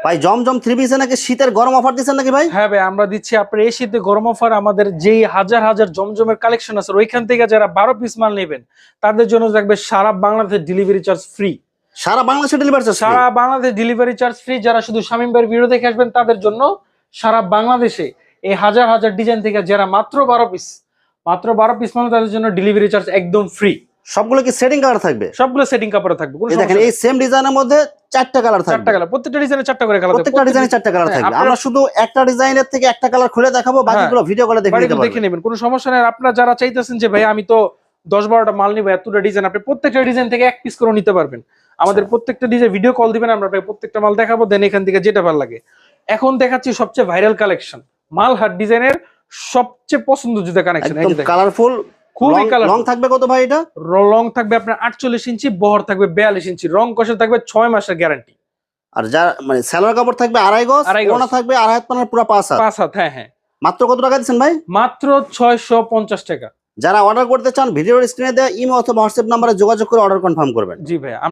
ভাই জমজম থ্রি পিসে নাকি শীতের গরম অফার দিচ্ছেন নাকি ভাই? হ্যাঁ ভাই আমরা দিচ্ছি আপনার এই শীতে গরম অফার আমাদের যেই হাজার হাজার জমজমের কালেকশন আছে ওইখান থেকে যারা বারো পিস মাল নেবেন তাদের জন্য থাকবে সারা বাংলাদেশ ডেলিভারি চার্জ ফ্রি সারা বাংলাদেশে ডেলিভারি চার্জ সারা বাংলাদেশ ডেলিভারি চার্জ ফ্রি যারা শুধু শামীম ভাইয়ের ভিডিও দেখে আসবেন তাদের জন্য সারা বাংলাদেশে এই হাজার হাজার ডিজাইন থেকে যারা মাত্র বারো পিস মাত্র বারো পিস মানে তাদের জন্য ডেলিভারি চার্জ একদম ফ্রি সবগুলো কি সেটিং কালার থাকবে? সবগুলো সেটিং কাপড়ে থাকবে দেখেন এই সেম ডিজাইনের মধ্যে চারটা কালার নেই। চারটা কালার প্রত্যেকটা ডিজাইনে চারটা করে কালার প্রত্যেকটা ডিজাইনে চারটা কালার হ্যাঁ, থাকবে। আমরা শুধু একটা ডিজাইনের থেকে একটা কালার খুলে দেখাবো বাকিগুলো ভিডিও কলে দেখে নিতে দেখে নেবেন কোনো সমস্যা নেই। আপনারা যারা চাইতেছেন যে ভাই আমি তো দশ বারোটা মাল নিবো এতটা ডিজাইন আপনি প্রত্যেকটা ডিজাইন থেকে এক পিস করে নিতে পারবেন। আমাদের আচ্ছা। প্রত্যেকটা ডিজাইন ভিডিও কল দিবেন আমরা প্রত্যেকটা মাল দেখাবো দেন এখান থেকে যেটা ভালো লাগে। এখন দেখাচ্ছি সবচেয়ে ভাইরাল কালেকশন মাল হাট ডিজাইনের সবচেয়ে পছন্দ জুতা কানেকশন কালারফুল খুবই কালার লং থাকবে কত ভাই এটা? রং থাকবে আপনার আটচল্লিশ ইঞ্চি বহর থাকবে বিয়াল্লিশ ইঞ্চি। রং কষে থাকবে ছয় মাসের গ্যারান্টি আর যা মানে সালোয়ার কাপড় থাকবে আড়াই গজ আড়াই গজ। ওনা থাকবে আড়াই হাত পানার পুরো পাঁচ হাত। পাঁচ হাত হ্যাঁ হ্যাঁ। মাত্র কত টাকা দিচ্ছেন ভাই? মাত্র ছয়শো পঞ্চাশ টাকা। যারা অর্ডার করতে চান ভিডিওর স্ক্রিনে দেওয়া ইমো অথবা হোয়াটসঅ্যাপ নাম্বারে যোগাযোগ করে অর্ডার কনফার্ম করবেন। জি ভাই